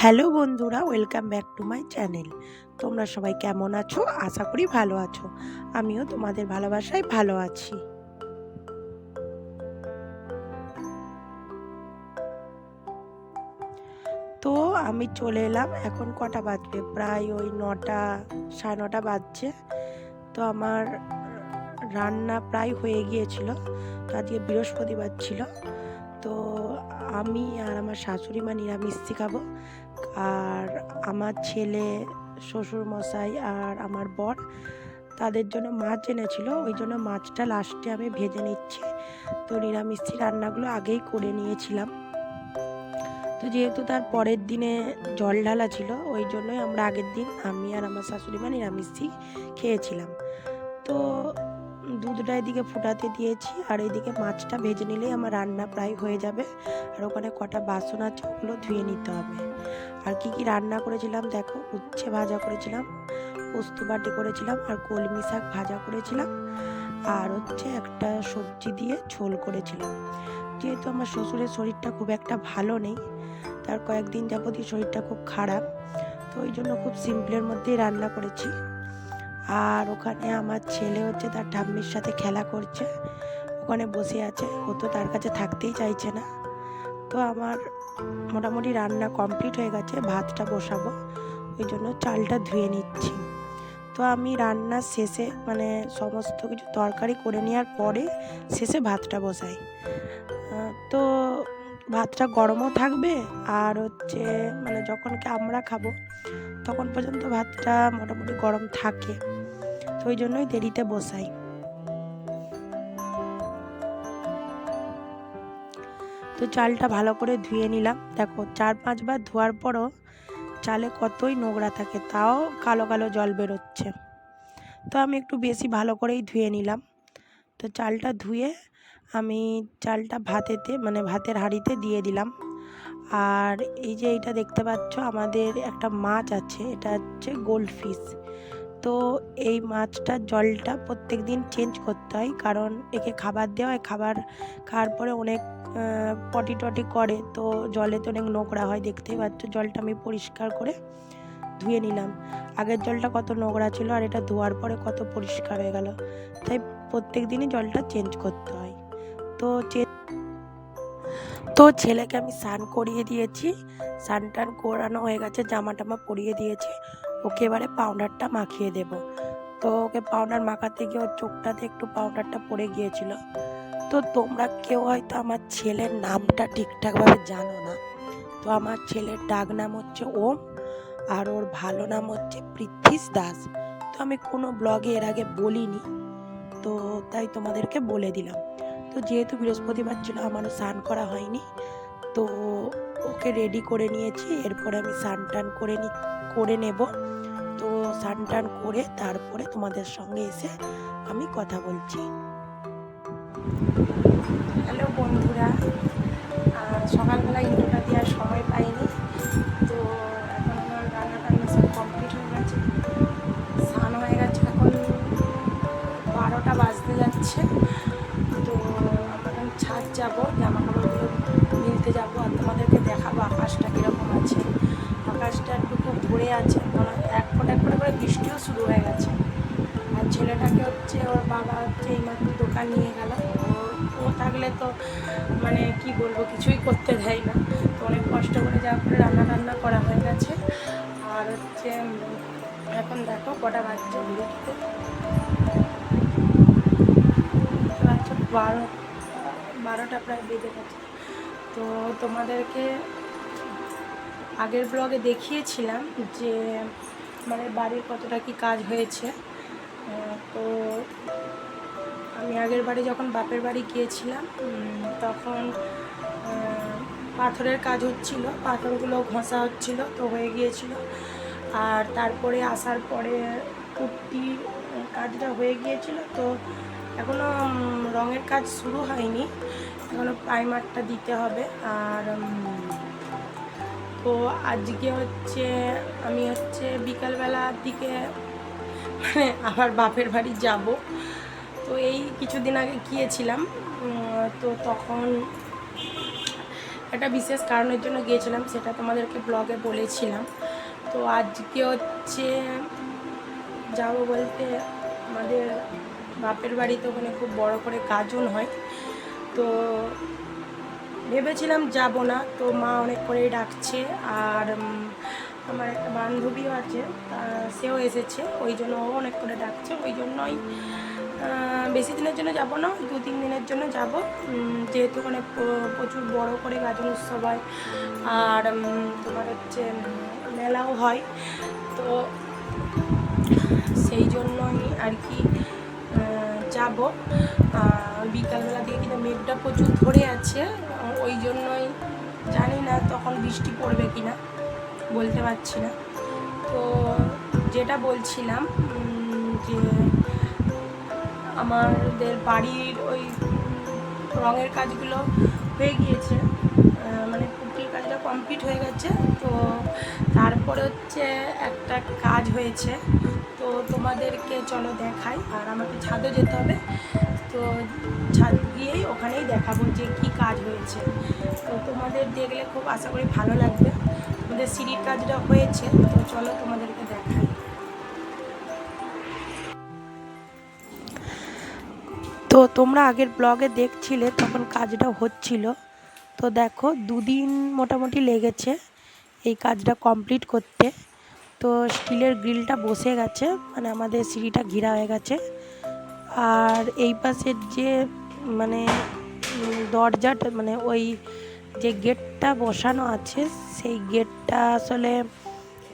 Hello বন্ধুরা, welcome back to my channel. তোমরা সবাই কেমন আছো? আশা করি ভালো আছো। আমিও তোমাদের ভালোবাসায় ভালো আছি। তো আমি চলে এলাম, এখন কটা বাজবে? প্রায় ওই নটা, সাড়ে নটা বাজছে। তো আমার রান্না প্রায় হয়ে গিয়েছিল, তো আজকে বৃহস্পতিবার ছিল। তো আমি আর আমার শাশুড়ি মা নিরামিষ খাব। আর আমার ছেলে শ্বশুর মশাই আর আমার বর, তাদের জন্য মাছ এনেছিল। ওই জন্য মাছটা লাস্টে আমি ভেজে নিচ্ছি। তো নিরামিষি রান্নাগুলো আগেই করে নিয়েছিলাম। তো যেহেতু তার পরের দিনে জল ঢালা ছিল, ওই জন্যই আমরা আগের দিন আমি আর আমার শাশুড়ি মা নিরামিষই খেয়েছিলাম। তো দুধটা এদিকে ফুটাতে দিয়েছি, আর এদিকে মাছটা ভেজে নিলেই আমার রান্না প্রায় হয়ে যাবে। আর ওখানে কটা বাসন আছে, ওগুলো ধুয়ে নিতে হবে। আর কি কি রান্না করেছিলাম দেখো, উচ্ছে ভাজা করেছিলাম, পোস্ত বাটি করেছিলাম, আর কলমি শাক ভাজা করেছিলাম। আর হচ্ছে একটা সবজি দিয়ে ঝোল করেছিলাম। যেহেতু আমার শ্বশুরের শরীরটা খুব একটা ভালো নেই, তার কয়েকদিন যাবতীয় শরীরটা খুব খারাপ, তো ওই জন্য খুব সিম্পলের মধ্যেই রান্না করেছি। আর ওখানে আমার ছেলে হচ্ছে তার ঠাম্মির সাথে খেলা করছে। ওখানে বসে আছে। ও তো তার কাছে থাকতেই চাইছে না। তো আমার মোটামুটি রান্না কমপ্লিট হয়ে গেছে। ভাতটা বসাবো। ওই জন্য চালটা ধুয়ে নিচ্ছি। তো আমি রান্নার শেষে মানে সমস্ত কিছু তরকারি করে নেওয়ার পরে শেষে ভাতটা বসাই। তো ভাতটা গরমও থাকবে আর হচ্ছে মানে যখন আমরা খাব, তখন পর্যন্ত ভাতটা মোটামুটি গরম থাকে। ওই জন্যই দেরিতে বসাই। তো চালটা ভালো করে ধুয়ে নিলাম। দেখো, চার পাঁচবার ধোয়ার পরও চালে কতই নোংরা থাকে, তাও কালো কালো জল বেরোচ্ছে। তো আমি একটু বেশি ভালো করেই ধুয়ে নিলাম। তো চালটা ধুয়ে আমি চালটা ভাতেতে মানে ভাতের হাঁড়িতে দিয়ে দিলাম। আর এই যে এইটা দেখতে পাচ্ছ, আমাদের একটা মাছ আছে, এটা হচ্ছে গোল্ড ফিশ। তো এই মাছটার জলটা প্রত্যেক দিন চেঞ্জ করতে হয়, কারণ একে খাবার দেওয়া হয়, খাবার খাওয়ার পরে অনেক পটি টটি করে, তো জলে তো অনেক নোংরা হয়, দেখতেই পাচ্ছ। জলটা আমি পরিষ্কার করে ধুয়ে নিলাম। আগের জলটা কত নোংরা ছিল আর এটা ধোয়ার পরে কত পরিষ্কার হয়ে গেল। তাই প্রত্যেক দিনই জলটা চেঞ্জ করতে হয়। তো চে- তো ছেলেকে আমি স্নান করিয়ে দিয়েছি। স্নান টান করানো হয়ে গেছে, জামা টামা পরিয়ে দিয়েছি। ওকে এবারে পাউডারটা মাখিয়ে দেব। তো ওকে পাউডার মাখাতে গিয়ে ওর চোখটাতে একটু পাউডারটা পড়ে গিয়েছিল। তো তোমরা কেউ হয়তো আমার ছেলের নামটা ঠিকঠাকভাবে জানো না। তো আমার ছেলের ডাক নাম হচ্ছে ওম, আর ওর ভালো নাম হচ্ছে পৃথ্বীশ দাস। তো আমি কোনো ব্লগে এর আগে বলিনি, তো তাই তোমাদেরকে বলে দিলাম। তো যেহেতু বৃহস্পতিবার ছিল, আমারও স্নান করা হয়নি, তো ওকে রেডি করে নিয়েছি। এরপরে আমি স্নান টান করে নি করে নেব। তো স্নান টান করে তারপরে তোমাদের সঙ্গে এসে আমি কথা বলছি। হ্যালো বন্ধুরা সকালবেলা ইন্টারটা দেওয়ার সময় পাইনি। তো এখন আমার রান্না টান্না সব কমপ্লিট হয়ে গেছে। স্নান হয়ে গেছে এখন বারোটা বাজতে যাচ্ছে। তো আমরা ছাদ যাব জামা কাপড়গুলো মিলতে যাব, আর তোমাদেরকে দেখাবো আকাশটা কীরকম আছে আকাশটা একটু ভরে আছে এক ফোঁটা এক ফোঁটা করে বৃষ্টিও শুরু হয়ে গেছে। আর ছেলেটাকে হচ্ছে ওর বাবা হচ্ছে এই এইমাত্র দোকান নিয়ে গেল। ও- থাকলে তো মানে কি বলব, কিছুই করতে দেয় না। তো অনেক কষ্ট করে যা করে রান্না টান্না করা হয়ে গেছে। আর হচ্ছে, এখন দেখো কটা বাচ্চা বিরক্ত আচ্ছা বারো, বারোটা প্রায় বেজে গেছে। তো তোমাদেরকে আগের ব্লগে দেখিয়েছিলাম যে মানে বাড়ির কতটা কি কাজ হয়েছে। তো আমি আগের বাড়ি যখন বাপের বাড়ি গিয়েছিলাম তখন পাথরের কাজ হচ্ছিল, পাথরগুলো ঘষা হচ্ছিল তো হয়ে গিয়েছিল। আর তারপরে আসার পরে পুট্টি কাজটা হয়ে গিয়েছিল তো এখনও রঙের কাজ শুরু হয়নি। এখনও প্রাইমারটা দিতে হবে। আর তো আজকে হচ্ছে আমি হচ্ছে বিকালবেলার দিকে মানে আবার বাপের বাড়ি যাব। তো এই কিছুদিন আগে গিয়েছিলাম। তো তখন একটা বিশেষ কারণের জন্য গিয়েছিলাম, সেটা তোমাদেরকে ব্লগে বলেছিলাম। তো আজকে হচ্ছে যাব বলতে আমাদের বাপের বাড়িতে ওখানে খুব বড় করে গাজন হয়। তো ভেবেছিলাম যাব না, তো মা অনেক করেই ডাকছে আর আমার একটা বান্ধবীও আছে সেও এসেছে, ওই জন্য ও অনেক করে ডাকছে, ওই জন্যই বেশি দিনের জন্য যাব না দু তিন দিনের জন্য যাব যেহেতু প- প্রচুর বড় করে গাজন উৎসব হয়, আর তোমার হচ্ছে মেলাও হয়, তো সেই জন্যই আর কি যাব বিকালবেলা দিয়ে কিন্তু মেঘটা প্রচুর ধরে আছে। ওই জন্যই জানি না তখন বৃষ্টি পড়বে কি না বলতে পারছি না। তো যেটা বলছিলাম যে আমাদের বাড়ির ওই রঙের কাজগুলো হয়ে গিয়েছে মানে পুটির কাজটা কমপ্লিট হয়ে গেছে। তো তারপরে হচ্ছে একটা কাজ হয়েছে। তো তোমাদেরকে চলো দেখাই, আর আমাকে ছাদও যেতে হবে। তো ছাদ গিয়েই ওখানেই দেখাবো যে কি কাজ হয়েছে। তো তোমাদের দেখলে খুব আশা করি ভালো লাগবে। আমাদের সিঁড়ির কাজটা হয়েছে, তো চলো তোমাদেরকে দেখাই। তো তোমরা আগের ব্লগে দেখছিলে তখন কাজটা হচ্ছিল। তো দেখো দুদিন মোটামুটি লেগেছে এই কাজটা কমপ্লিট করতে। তো স্টিলের গ্রিলটা বসে গেছে মানে আমাদের সিঁড়িটা ঘেরা হয়ে গেছে। আর এই পাশের যে মানে দরজাটা মানে ওই যে গেটটা বসানো আছে, সেই গেটটা আসলে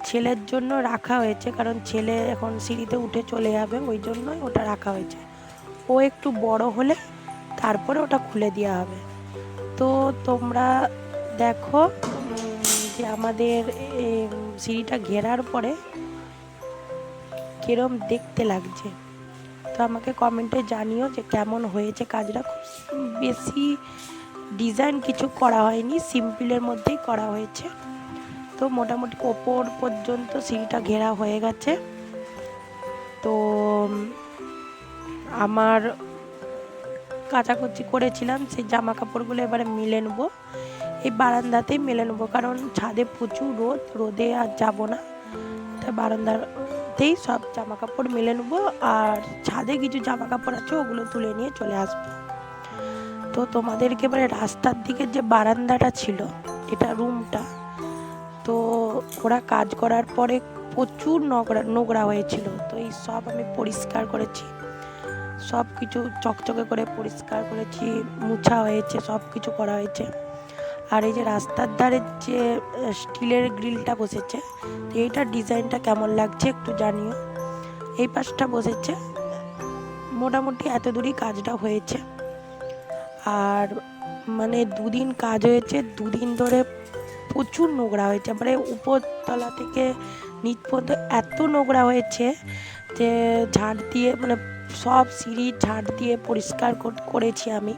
ছেলের জন্য রাখা হয়েছে। কারণ ছেলে এখন সিঁড়িতে উঠে চলে যাবে, ওই জন্যই ওটা রাখা হয়েছে। ও একটু বড় হলে তারপরে ওটা খুলে দেওয়া হবে। তো তোমরা দেখো, যে আমাদের সিঁড়িটা ঘেরার পরে কিরম দেখতে লাগছে। আমাকে কমেন্টে জানিও যে কেমন হয়েছে কাজটা। খুব বেশি ডিজাইন কিছু করা হয়নি সিম্পলের মধ্যেই করা হয়েছে। তো মোটামুটি ওপর পর্যন্ত সিঁড়িটা ঘেরা হয়ে গেছে। তো, আমার কাচাকুচি করেছিলাম, সেই জামা কাপড়গুলো এবারে মিলে নেব। এই বারান্দাতেই মেলে নেব, কারণ ছাদে প্রচুর রোদ, রোদে আর যাব না। তাই বারান্দাতেই সব জামা কাপড় মেলে নেব আর ছাদে কিছু জামা কাপড় আছে, ওগুলো তুলে নিয়ে চলে আসব। তো তোমাদেরকে এবারে রাস্তার দিকে যে বারান্দাটা ছিল, এটা রুমটা তো ওরা কাজ করার পরে প্রচুর নোংরা নোংরা হয়েছিল। তো এই সব আমি পরিষ্কার করেছি, সব কিছু চকচকে করে পরিষ্কার করেছি, মুছা হয়েছে, সব কিছু করা হয়েছে। আর এই যে রাস্তার ধারে যে স্টিলের গ্রিলটা বসেছে, তো এইটার ডিজাইনটা কেমন লাগছে একটু জানিও। এই পাশটা বসেছে। মোটামুটি এত দূরই কাজটা হয়েছে। আর মানে দুদিন কাজ হয়েছে, দুদিন ধরে প্রচুর নোংরা হয়েছে। মানে উপরতলা থেকে নিচ পর্যন্ত এত নোংরা হয়েছে যে, ঝাঁট দিয়ে মানে সব সিঁড়ি ঝাঁট দিয়ে পরিষ্কার কর- করেছি আমি।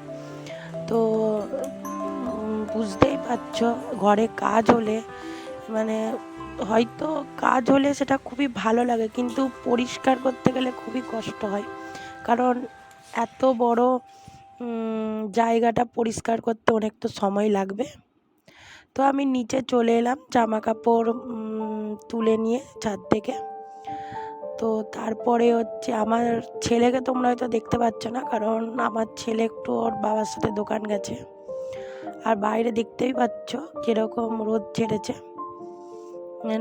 তো বুঝতেই পারছ, ঘরে কাজ হলে মানে হয়তো কাজ হলে সেটা খুবই ভালো লাগে, কিন্তু পরিষ্কার করতে গেলে খুবই কষ্ট হয়। কারণ এত বড় জায়গাটা পরিষ্কার করতে অনেক তো সময় লাগবে। তো আমি নিচে চলে এলাম জামা কাপড় তুলে নিয়ে ছাদ থেকে। তো তারপরে হচ্ছে আমার ছেলেকে তোমরা হয়তো দেখতে পাচ্ছ না, কারণ আমার ছেলে একটু ওর বাবার সাথে দোকান গেছে। আর বাইরে দেখতেই পাচ্ছ কীরকম রোদ ছেড়েছে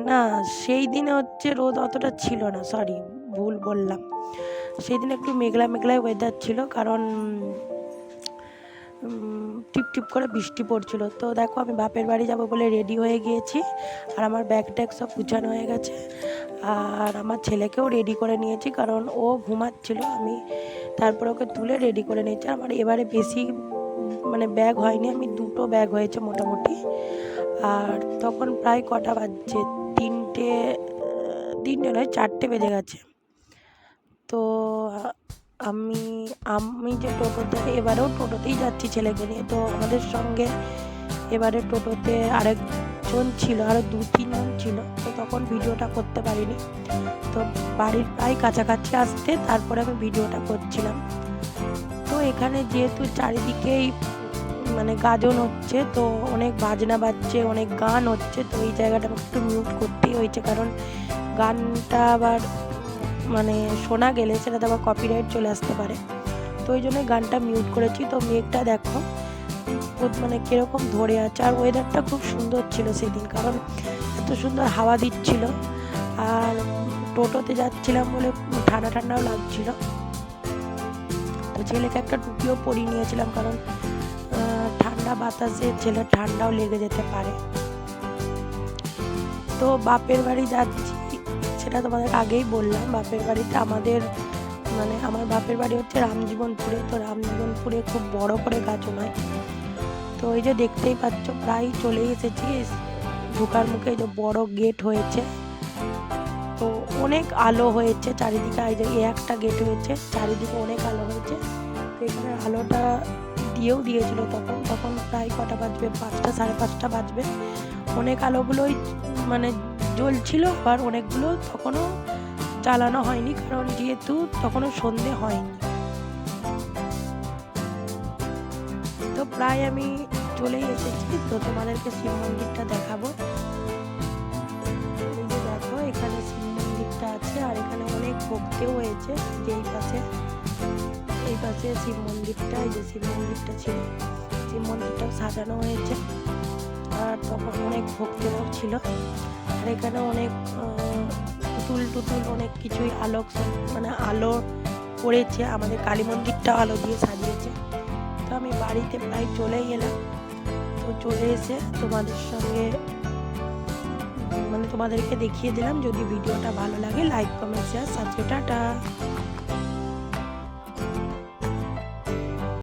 না, সেই দিনে হচ্ছে রোদ অতটা ছিল না সরি ভুল বললাম। সেই দিন একটু মেঘলা মেঘলাই ওয়েদার ছিল, কারণ টিপ টিপ করে বৃষ্টি পড়ছিল। তো দেখো, আমি বাপের বাড়ি যাব বলে রেডি হয়ে গিয়েছি, আর আমার ব্যাগ ট্যাগ সব গুছানো হয়ে গেছে। আর আমার ছেলেকেও রেডি করে নিয়েছি, কারণ ও ঘুমাচ্ছিল, আমি তারপর ওকে তুলে রেডি করে নিয়েছি। আমার এবারে বেশি মানে ব্যাগ হয়নি, আমি দুটো ব্যাগ হয়েছে মোটামুটি। আর তখন প্রায় কটা বাজছে, তিনটে তিনটে নয়, চারটে বেজে গেছে। তো আমি আমি যে টোটোতে, এবারেও টোটোতেই যাচ্ছি ছেলেকে নিয়ে। তো আমাদের সঙ্গে এবারে টোটোতে আরেকজন ছিল আরও দু, তিনজন ছিল। তো তখন ভিডিওটা করতে পারিনি। তো বাড়ির প্রায় কাছাকাছি আসতে, তারপরে আমি ভিডিওটা করছিলাম। তো এখানে যেহেতু চারিদিকেই মানে গাজন হচ্ছে, তো অনেক বাজনা বাজছে, অনেক গান হচ্ছে, তো এই জায়গাটা একটু মিউট করতেই হয়েছে, কারণ গানটা আবার মানে শোনা গেলে সেটাতে আবার কপিরাইট চলে আসতে পারে। তো ওই জন্য গানটা মিউট করেছি, তো মেঘটা দেখো মানে কীরকম ধরে আছে, আর ওয়েদারটা খুব সুন্দর ছিল সেদিন, কারণ এত সুন্দর হাওয়া দিচ্ছিল, আর টোটোতে যাচ্ছিলাম বলে ঠান্ডা ঠান্ডাও লাগছিল। তো ছেলেকে একটা টুপিও পরিয়ে নিয়েছিলাম, কারণ বাতাসে ছেলের ঠান্ডাও লেগে যেতে পারে। তো বাপের বাড়ি যাচ্ছি, সেটা তোমাদের আগেই বললাম। বাপের বাড়িতে আমাদের মানে আমার বাপের বাড়ি হচ্ছে রামজীবনপুরে। তো রামজীবনপুরে খুব বড় করে গাজন হয় তো ওই যে দেখতেই পাচ্ছ, প্রায় চলেই এসেছি। ঢোকার মুখে যে বড় গেট হয়েছে। তো অনেক আলো হয়েছে চারিদিকে। এই যে একটা গেট হয়েছে, চারিদিকে অনেক আলো হয়েছে। তো এখানে আলোটা দিয়েও দিয়েছিল তখন তখন প্রায় কটা বাজবে, পাঁচটা, সাড়ে পাঁচটা বাজবে। অনেক আলোগুলোই মানে জ্বলছিল আর অনেকগুলো তখনও চালানো হয়নি, কারণ যেহেতু তখনও সন্ধে হয়নি। তো প্রায় আমি চলেই এসেছি, তো তোমাদেরকে শিব মন্দিরটা দেখাবো। দেখো, এখানে শিব মন্দিরটা আছে, আর এখানে অনেক ভক্তেও হয়েছে যে এই পাশে এই পাশে শিব মন্দিরটা, এই যে শিব মন্দিরটা ছিল। শিব মন্দিরটাও সাজানো হয়েছে। আর তখন অনেক ভক্তেরাও ছিল। আর এখানে অনেক পুতুল টুতুল অনেক কিছুই আলোক মানে আলো করেছে আমাদের কালী মন্দিরটাও আলো দিয়ে সাজিয়েছে। তো আমি বাড়িতে প্রায় চলেই এলাম। তো চলে এসে তোমাদের সঙ্গে মানে তোমাদেরকে দেখিয়ে দিলাম। যদি ভিডিওটা ভালো লাগে like comment share subscribe tata.